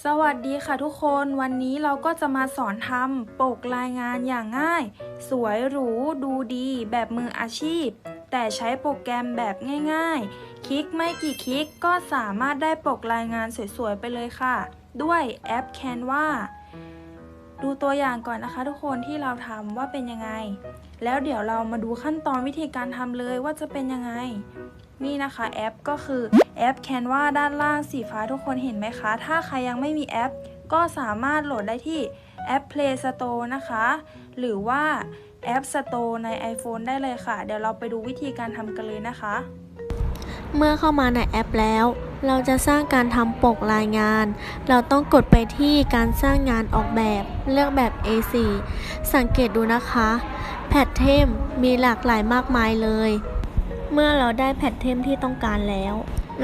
สวัสดีค่ะทุกคนวันนี้เราก็จะมาสอนทำปกรายงานอย่างง่าย สวยหรู ดูดีแบบมืออาชีพ แต่ใช้โปรแกรมแบบง่ายๆ คลิกไม่กี่คลิกก็สามารถได้ปกรายงานสวยๆ ไปเลยค่ะ ด้วยแอป Canva ดูตัวอย่างก่อนนะคะ ทุกคนที่เราทำว่าเป็นยังไง แล้วเดี๋ยวเรามาดูขั้นตอนวิธีการทำเลยว่าจะเป็นยังไง นี่นะคะแอปก็คือแอป Canva ด้านล่างสีฟ้าทุกคนเห็นไหมคะ ถ้าใครยังไม่มีแอป ก็สามารถโหลดได้ที่แอป Play Store นะคะ หรือว่าแอป Store ใน iPhone ได้เลยค่ะ เดี๋ยวเราไปดูวิธีการทำกันเลยนะคะ เมื่อเข้ามาในแอปแล้ว เราจะสร้างการทำปกรายงาน เราต้องกดไปที่การสร้างงานออกแบบ เลือกแบบ A4 สังเกตดูนะคะ แพทเทมมีหลากหลายมากมายเลย เมื่อเราได้แพทเทมที่ต้องการแล้ว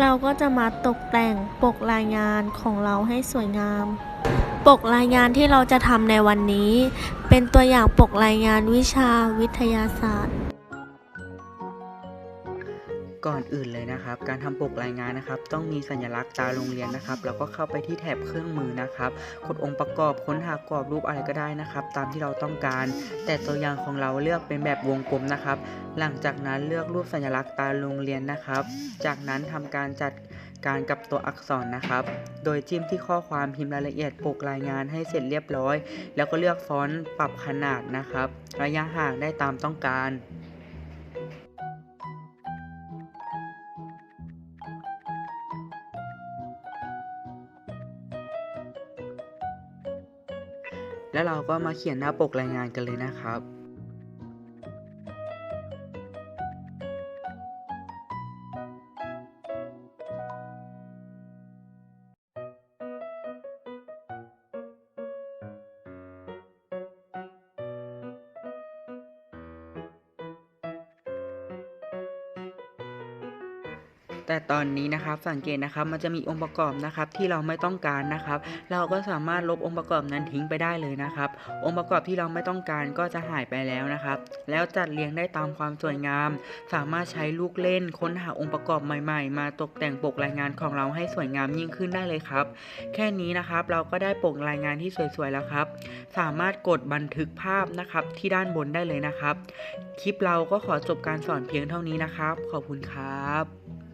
เราก็จะมาตกแต่งปกรายงานของเราให้สวยงาม ปกรายงานที่เราจะทำในวันนี้ เป็นตัวอย่างปกรายงานวิชาวิทยาศาสตร์ ก่อนอื่นเลยนะครับ การทำปกรายงานนะครับ ต้องมีสัญลักษณ์ตาโรงเรียนนะครับ แล้วก็เข้าไปที่แถบเครื่องมือนะครับกดองค์ประกอบค้นหากรอบรูปอะไรก็ได้นะครับ ตามที่เราต้องการ แต่ตัวอย่างของเราเลือกเป็นแบบวงกลมนะครับ หลังจากนั้นเลือกรูปสัญลักษณ์ตาโรงเรียนนะครับ จากนั้นทำการจัดการกับตัวอักษรนะครับ โดยจิ้มที่ข้อความพิมพ์รายละเอียดปกรายงานให้เสร็จเรียบร้อย แล้วก็เลือกฟอนต์ปรับขนาดนะครับ ระยะห่างได้ตามต้องการ แล้วเราก็มาเขียนหน้าปกรายงานกันเลยนะครับ แต่ตอนนี้นะครับสังเกตนะครับมันจะมีองค์ประกอบนะครับที่เราไม่ต้องการนะครับ เราก็สามารถลบองค์ประกอบนั้นทิ้งไปได้เลยนะครับ องค์ประกอบที่เราไม่ต้องการก็จะหายไปแล้วนะครับ แล้วจัดเรียงได้ตามความสวยงาม สามารถใช้ลูกเล่นค้นหาองค์ประกอบใหม่ ๆ มาตกแต่งปกรายงานของเราให้สวยงามยิ่งขึ้นได้เลยครับ แค่นี้นะครับเราก็ได้ปกรายงานที่สวยๆแล้วครับ สามารถกดบันทึกภาพนะครับที่ด้านบนได้เลยนะครับ คลิปเราก็ขอจบการสอนเพียงเท่านี้นะครับ ขอบคุณครับ